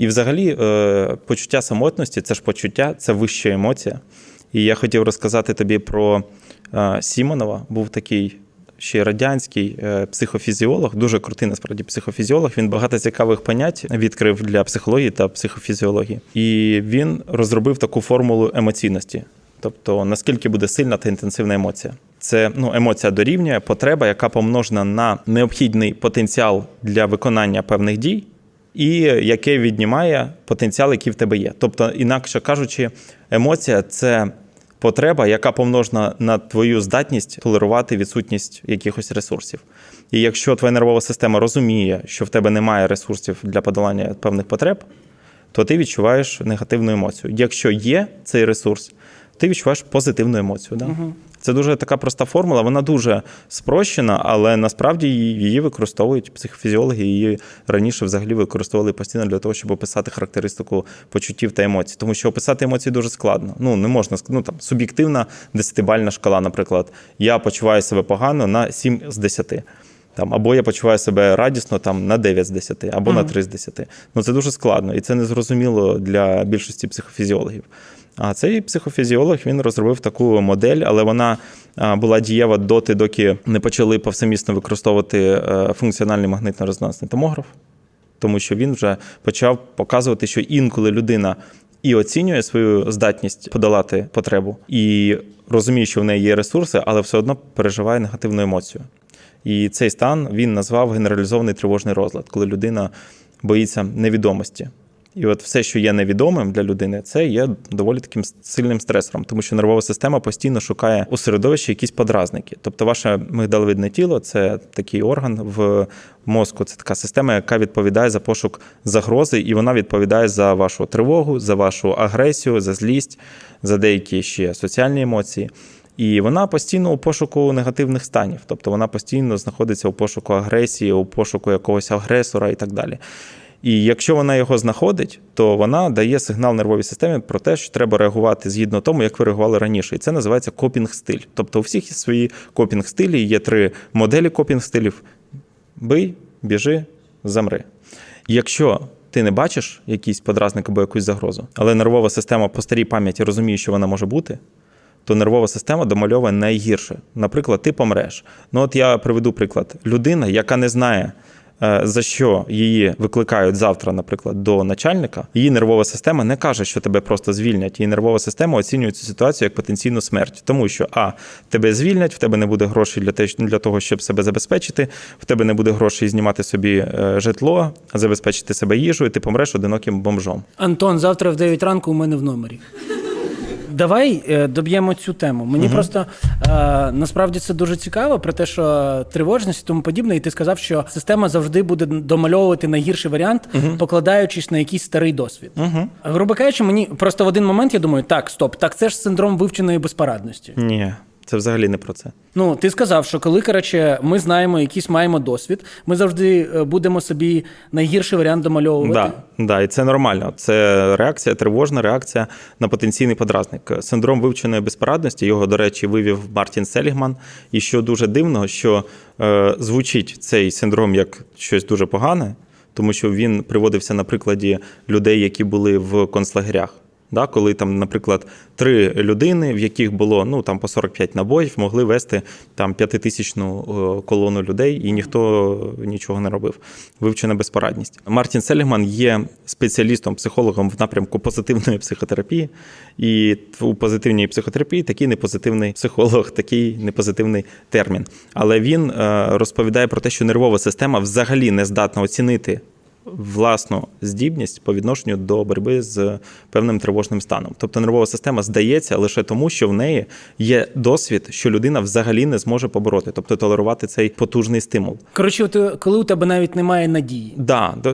І взагалі е, почуття самотності це ж почуття, це вища емоція. І я хотів розказати тобі про е, Сімонова, був такий. Ще радянський е, психофізіолог, дуже крутий насправді психофізіолог. Він багато цікавих понять відкрив для психології та психофізіології. І він розробив таку формулу емоційності. Тобто, наскільки буде сильна та інтенсивна емоція. Це ну, емоція дорівнює потреба, яка помножена на необхідний потенціал для виконання певних дій, і яке віднімає потенціал, який в тебе є. Тобто, інакше кажучи, емоція це потреба, яка помножена на твою здатність толерувати відсутність якихось ресурсів. І якщо твоя нервова система розуміє, що в тебе немає ресурсів для подолання певних потреб, то ти відчуваєш негативну емоцію. Якщо є цей ресурс, ти відчуваєш позитивну емоцію. Да? Це дуже така проста формула, вона дуже спрощена, але насправді її використовують психофізіологи. Її раніше взагалі використовували постійно для того, щоб описати характеристику почуттів та емоцій. Тому що описати емоції дуже складно. Ну не можна ну, там суб'єктивна десятибальна шкала, наприклад. Я почуваю себе погано на 7 з 10. Там, або я почуваю себе радісно там, на 9 з 10, або на 3 з 10. Ну це дуже складно, і це незрозуміло для більшості психофізіологів. А цей психофізіолог він розробив таку модель, але вона була дієва доти, доки не почали повсемісно використовувати е, функціональний магнитно-резонансний томограф, тому що він вже почав показувати, що інколи людина і оцінює свою здатність подолати потребу, і розуміє, що в неї є ресурси, але все одно переживає негативну емоцію. І цей стан він назвав генералізований тривожний розлад, коли людина боїться невідомості. І от все, що є невідомим для людини, це є доволі таким сильним стресором, тому що нервова система постійно шукає у середовищі якісь подразники. Тобто, ваше мигдаловидне тіло це такий орган в мозку, це така система, яка відповідає за пошук загрози, і вона відповідає за вашу тривогу, за вашу агресію, за злість, за деякі ще соціальні емоції. І вона постійно у пошуку негативних станів, тобто вона постійно знаходиться у пошуку агресії, у пошуку якогось агресора і так далі. І якщо вона його знаходить, то вона дає сигнал нервовій системі про те, що треба реагувати згідно тому, як ви реагували раніше. І це називається копінг-стиль. Тобто у всіх є свої копінг-стилі, є три моделі копінг-стилів: бий, біжи, замри. Якщо ти не бачиш якийсь подразник або якусь загрозу, але нервова система по старій пам'яті розуміє, що вона може бути, то нервова система домальовує найгірше. Наприклад, ти помреш. Ну от я приведу приклад: людина, яка не знає. Е, За що її викликають завтра, наприклад, до начальника, її нервова система не каже, що тебе просто звільнять. Її нервова система оцінює цю ситуацію як потенційну смерть, тому що а тебе звільнять, в тебе не буде грошей для те, для того, щоб себе забезпечити. В тебе не буде грошей знімати собі е, житло, забезпечити себе їжею, ти помреш одиноким бомжом. Антон, завтра в 9 ранку у мене в номері. Давай е, доб'ємо цю тему. Мені просто е, насправді це дуже цікаво про те, що тривожність і тому подібне, і ти сказав, що система завжди буде домальовувати найгірший варіант, покладаючись на якийсь старий досвід. Грубо кажучи, мені просто в один момент я думаю, так, стоп, так це ж синдром вивченої безпорадності. Ні, це взагалі не про це. Ну, ти сказав, що коли коротше, ми знаємо, якийсь маємо досвід, ми завжди е, будемо собі найгірший варіант домальовувати. Да, да, і це нормально. Це реакція, тривожна реакція на потенційний подразник. Синдром вивченої безпорадності його, до речі, вивів Мартін Селігман. І що дуже дивно, що е, звучить цей синдром як щось дуже погане, тому що він приводився на прикладі людей, які були в концлагерях. Да, коли там, наприклад, три людини, в яких було ну там по 45 набоїв, могли вести там п'ятитисячну е, колону людей, і ніхто нічого не робив. Вивчена безпорадність. Мартін Селігман є спеціалістом, психологом в напрямку позитивної психотерапії. І у позитивній психотерапії такий непозитивний психолог, такий непозитивний термін. Але він е, розповідає про те, що нервова система взагалі не здатна оцінити власну здібність по відношенню до боротьби з певним тривожним станом. Тобто нервова система здається лише тому, що в неї є досвід, що людина взагалі не зможе побороти, тобто толерувати цей потужний стимул. Коротше, от, е, коли у тебе навіть немає надії. Да,